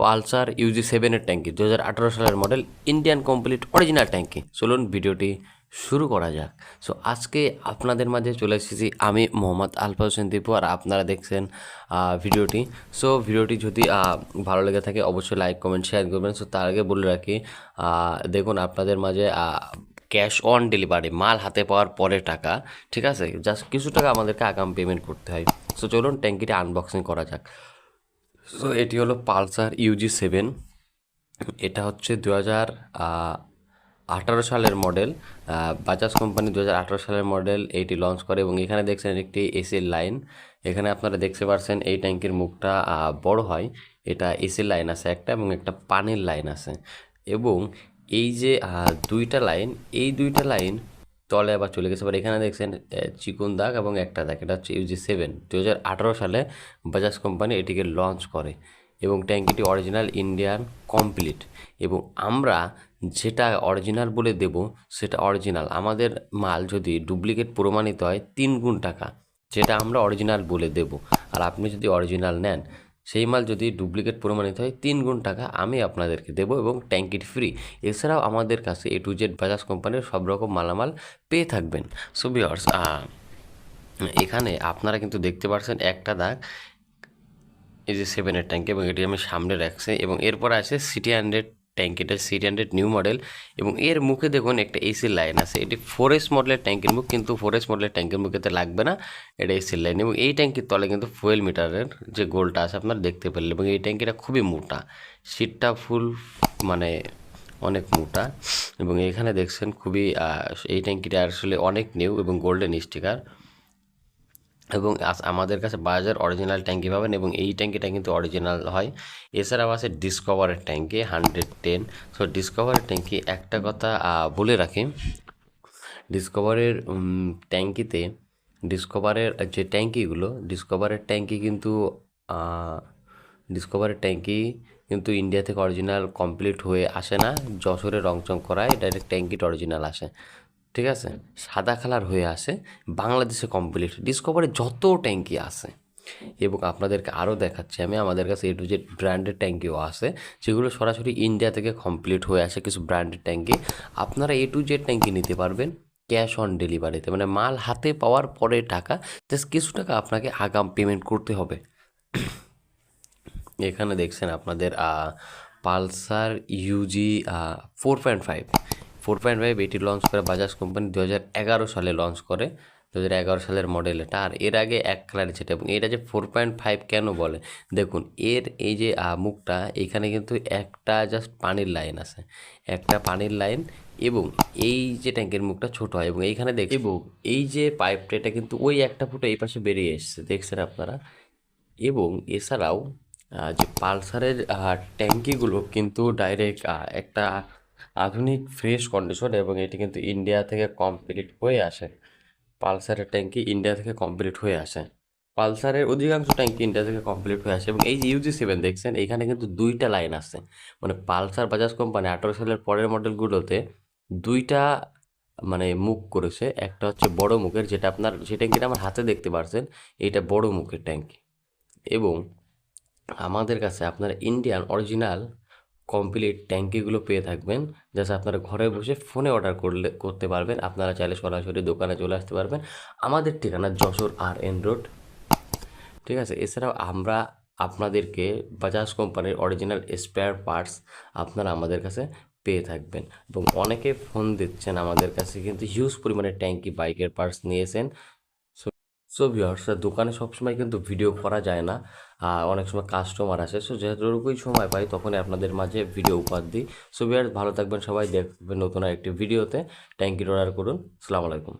Pulsar Yuji সেভেনের ট্যাঙ্কি দু হাজার আঠারো সালের মডেল ইন্ডিয়ান কমপ্লিট অরিজিনাল ট্যাঙ্কি। চলুন ভিডিওটি শুরু করা যাক। সো আজকে আপনাদের মাঝে চলে এসেছি আমি মোহাম্মদ আলফা হোসেন দীপু আর আপনারা দেখছেন ভিডিওটি। সো ভিডিওটি যদি ভালো লেগে থাকে অবশ্যই লাইক, কমেন্ট, শেয়ার করবেন। সো তার আগে বলে রাখি দেখুন আপনাদের মাঝে ক্যাশ অন ডেলিভারি, মাল হাতে পাওয়ার পরে টাকা, ঠিক আছে? জাস্ট কিছু টাকা আমাদেরকে আগাম পেমেন্ট করতে হয়। সো চলুন ট্যাঙ্কিটা আনবক্সিং করা যাক। সো এটি হলো পালসার ইউজি সেভেন এটা হচ্ছে দু হাজার আঠারো সালের মডেল বাজাজ কোম্পানি দু হাজার আঠারো সালের মডেল এইটি লঞ্চ করে এবং এখানে দেখছেন একটি এসির লাইন এখানে আপনারা দেখতে পাচ্ছেন এই ট্যাঙ্কির মুখটা বড় হয়। এটা এসির লাইন আছে একটা এবং একটা পানির লাইন আছে। এবং এই যে দুইটা লাইন এই দুইটা লাইন তলে আবার চলে গেছে। এবার এখানে দেখছেন চিকুন দাগ এবং একটা দাগ। এটা হচ্ছে ইউজি সেভেন দু হাজার আঠারো সালে বাজাজ কোম্পানি এটিকে লঞ্চ করে এবং ট্যাঙ্কিটি অরিজিনাল ইন্ডিয়ান কমপ্লিট এবং আমরা যেটা অরিজিনাল বলে দেব, সেটা অরিজিনাল আমাদের মাল যদি ডুপ্লিকেট প্রমাণিত হয়, তিন গুণ টাকা। যেটা আমরা অরিজিনাল বলে দেব। আর আপনি যদি অরিজিনাল নেন সেই মাল যদি ডুপ্লিকেট প্রমাণিত হয়, তিন গুণ টাকা আমি আপনাদেরকে দেব এবং ট্যাঙ্কিটি ফ্রি এছাড়াও আমাদের কাছে এ টু জেড বাজাজ কোম্পানির সব রকম মালামাল পেয়ে থাকবেন। সো বিয়ার্স এখানে আপনারা কিন্তু দেখতে পাচ্ছেন একটা দাগ, এই যে সেভেনের ট্যাঙ্কি এবং এটি আমি সামনে রাখছি এবং এরপর আছে সিটি হান্ড্রেড ট্যাঙ্ক এটা সিটি হান্ড্রেড নিউ মডেল এবং এর মুখে দেখুন একটা এসির লাইন আছে। এটি ফোর এস মডেলের ট্যাঙ্কের মুখ, কিন্তু ফোর এস মডেলের ট্যাঙ্কের মুখেতে লাগবে না। এটা এসির লাইন এবং এই ট্যাঙ্কির তলে কিন্তু ফুয়েল মিটারের যে গোলটা আছে আপনারা দেখতে পেলেন এবং এই ট্যাঙ্কিটা খুবই মোটা। সিটটা ফুল মানে অনেক মোটা এবং এখানে দেখছেন খুবই এই ট্যাঙ্কিটা আসলে অনেক নিউ এবং গোল্ডেন স্টিকার এবং আমাদের কাছে বাজার অরিজিনাল ট্যাঙ্কি পাবেন এবং এই ট্যাঙ্কিটা কিন্তু অরিজিনাল হয়। এছাড়াও আছে ডিসকভারের ট্যাঙ্কি হান্ড্রেড টেন সো ডিসকভারের ট্যাঙ্কি একটা কথা বলে রাখি। ডিসকভারের ট্যাঙ্কিতে ডিসকভারের যে ট্যাঙ্কিগুলো ডিসকভারের ট্যাঙ্কি কিন্তু ডিসকভারের ট্যাঙ্কি কিন্তু ইন্ডিয়া থেকে অরিজিনাল কমপ্লিট হয়ে আসে না। যশোরে রংচং করায় ডাইরেক্ট ট্যাঙ্কিটা অরিজিনাল আসে। ঠিক আছে? সাদা কালার হয়ে আসে, বাংলাদেশে কমপ্লিট ডিসকভারে যত ট্যাঙ্কি আছে, এবং আপনাদেরকে আরও দেখাচ্ছি, আমি আমাদের কাছে এ টু জেড ট্যাঙ্কিও আছে, যেগুলো সরাসরি ইন্ডিয়া থেকে কমপ্লিট হয়ে আসে কিছু ব্র্যান্ডেড ট্যাঙ্কি। আপনারা এ টু জেড ট্যাঙ্কি নিতে পারবেন ক্যাশ অন ডেলিভারিতে মানে মাল হাতে পাওয়ার পরে টাকা জাস্ট কিছু টাকা আপনাকে আগাম পেমেন্ট করতে হবে। এখানে দেখছেন আপনাদের Pulsar UG four point five four point five এটি লঞ্চ করে বাজাজ কোম্পানি দু হাজার এগারো সালে লঞ্চ করে দু হাজার এগারো সালের মডেল এটা। আর এর আগে এক কালার ছিল এবং এটা যে ফোর পয়েন্ট ফাইভ কেন বলে? দেখুন এর এই যে মুখটা এখানে কিন্তু একটা জাস্ট পানির লাইন আছে। একটা পানির লাইন এবং এই যে ট্যাঙ্কের মুখটা ছোট হয় এবং এইখানে দেখ এবং এই যে পাইপটা এটা কিন্তু ওই একটা ফুটো এই পাশে বেরিয়ে এসছে দেখছেন আপনারা? এবং এছাড়াও যে পালসারের ট্যাঙ্কিগুলো কিন্তু ডাইরেক্ট একটা আধুনিক ফ্রেশ কন্ডিশন এবং এটি কিন্তু ইন্ডিয়া থেকে কমপ্লিট হয়ে আসে। পালসারের ট্যাঙ্কি ইন্ডিয়া থেকে কমপ্লিট হয়ে আসে। পালসারের অধিকাংশ ট্যাঙ্কি ইন্ডিয়া থেকে কমপ্লিট হয়ে আসে এবং এই যে ইউজি সেভেন দেখছেন, এখানে কিন্তু দুইটা লাইন আছে মানে পালসার বাজাজ কোম্পানি আঠারো সালের পরের মডেলগুলোতে দুইটা মানে মুখ করেছে। একটা হচ্ছে বড় মুখের, যেটা আপনার যে ট্যাঙ্কিটা আমার হাতে দেখতে পারছেন। এটা বড় মুখের ট্যাঙ্কি এবং আমাদের কাছে আপনার ইন্ডিয়ান অরিজিনাল কমপ্লিট ট্যাঙ্কিগুলো পেয়ে থাকবেন। জাস্ট আপনারা ঘরে বসে ফোনে অর্ডার করলে, করতে পারবেন। আপনারা চাইলে সরাসরি দোকানে চলে আসতে পারবেন। আমাদের ঠিকানা যশোর আর এন রোড ঠিক আছে? এছাড়াও আমরা আপনাদেরকে বাজাজ কোম্পানির অরিজিনাল স্পেয়ার পার্টস আপনারা আমাদের কাছে পেয়ে থাকবেন। এবং অনেকে ফোন দিচ্ছেন আমাদের কাছে, কিন্তু হিউজ পরিমাণে ট্যাঙ্কি বাইকের পার্টস নিয়েছেন। সো ভিউয়ার্স দোকানে সবসময় কিন্তু ভিডিও করা যায় না। অনেক সময় কাস্টমার আসে। সো যেটুকুই সময় পাই, তখনই আপনাদের মাঝে ভিডিও উপহার দিই সো ভিউয়ার্স ভালো থাকবেন সবাই। দেখবেন নতুন একটি ভিডিওতে ট্যাঙ্কির অর্ডার করুন। আলাইকুম